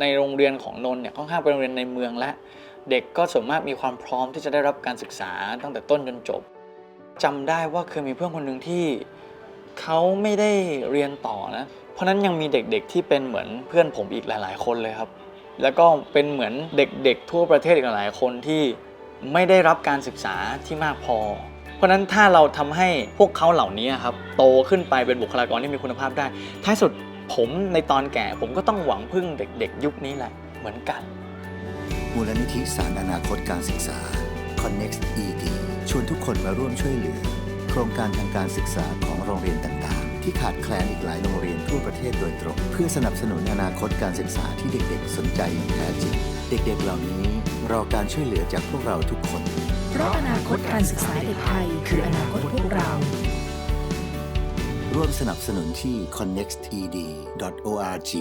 ในโรงเรียนของนนท์เนี่ยค่อนข้างเป็นโรงเรียนในเมืองและ เด็กก็ส่วนมากมีความพร้อมที่จะได้รับการศึกษาตั้งแต่ต้นจนจบจำได้ว่าเคยมีเพื่อนคนหนึ่งที่เขาไม่ได้เรียนต่อนะ เพราะนั้นยังมีเด็กๆที่เป็นเหมือนเพื่อนผมอีกหลาย ๆ คนเลยครับ แล้วก็เป็นเหมือนเด็กๆ ทั่วประเทศอีกหลายคนที่ไม่ได้รับการศึกษาที่มากพอ เพราะฉะนั้นถ้าเราทำให้พวกเขาเหล่านี้ครับโตขึ้นไปเป็นบุคลากรที่มีคุณภาพได้ ท้ายสุด ผมในตอนแก่ผมก็ต้องหวังพึ่งเด็กๆ ยุคนี้แหละ เหมือนกัน มูลนิธิสารอนาคตการศึกษา Connect ED ชวนทุกคนมาร่วมช่วยเหลือ โครงการทางการศึกษาของโรงเรียนต่างๆ ที่ขาดแคลนอีกหลายโรงเรียนทั่วประเทศโดยตรง เพื่อสนับสนุนอนาคตการศึกษาที่เด็กๆ สนใจอย่างแท้จริง เด็กๆ เหล่านี้รอการช่วยเหลือจากพวกเราทุกคน เพราะอนาคตการศึกษาเด็กไทย ร่วมสนับสนุนที่ connecttd.org